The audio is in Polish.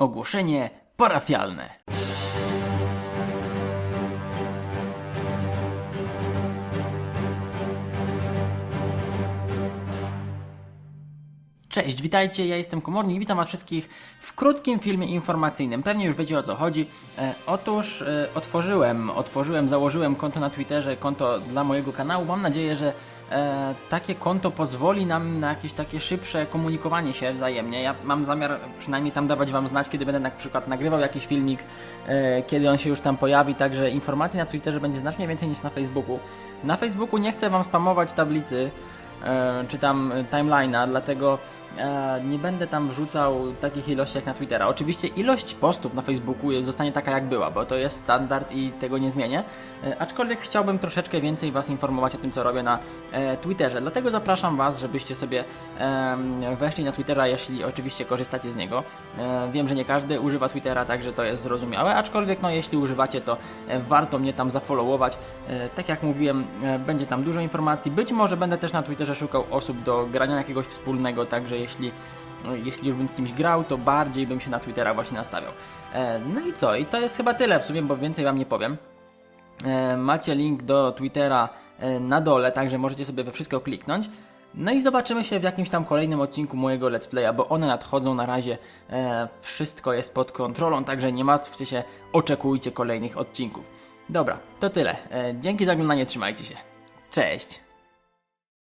Ogłoszenie parafialne. Cześć, witajcie, ja jestem Komornik, witam was wszystkich w krótkim filmie informacyjnym. Pewnie już wiecie o co chodzi. E, otóż e, otworzyłem, otworzyłem, założyłem konto na Twitterze, konto dla mojego kanału. Mam nadzieję, że e, takie konto pozwoli nam na jakieś takie szybsze komunikowanie się wzajemnie. Ja mam zamiar przynajmniej tam dawać wam znać, kiedy będę na przykład nagrywał jakiś filmik, e, kiedy on się już tam pojawi, także informacji na Twitterze będzie znacznie więcej niż na Facebooku. Na Facebooku nie chcę wam spamować tablicy, czy tam e, timeline'a, dlatego e, nie będę tam wrzucał takich ilości jak na Twittera. Oczywiście ilość postów na Facebooku zostanie taka jak była, bo to jest standard i tego nie zmienię. E, aczkolwiek chciałbym troszeczkę więcej Was informować o tym, co robię na e, Twitterze. Dlatego zapraszam Was, żebyście sobie weszli na Twittera, jeśli oczywiście korzystacie z niego. E, wiem, że nie każdy używa Twittera, także to jest zrozumiałe, aczkolwiek no, jeśli używacie, to e, warto mnie tam zafollowować. E, tak jak mówiłem, e, będzie tam dużo informacji. Być może będę też na Twitterze szukał osób do grania jakiegoś wspólnego, także jeśli, no, jeśli już bym z kimś grał, to bardziej bym się na Twittera właśnie nastawiał. E, no i co? I to jest chyba tyle w sumie, bo więcej Wam nie powiem. E, Macie link do Twittera e, na dole, także możecie sobie we wszystko kliknąć. No i zobaczymy się w jakimś tam kolejnym odcinku mojego let's playa, bo one nadchodzą na razie. E, wszystko jest pod kontrolą, także nie martwcie się, oczekujcie kolejnych odcinków. Dobra, to tyle. E, dzięki za oglądanie, trzymajcie się. Cześć!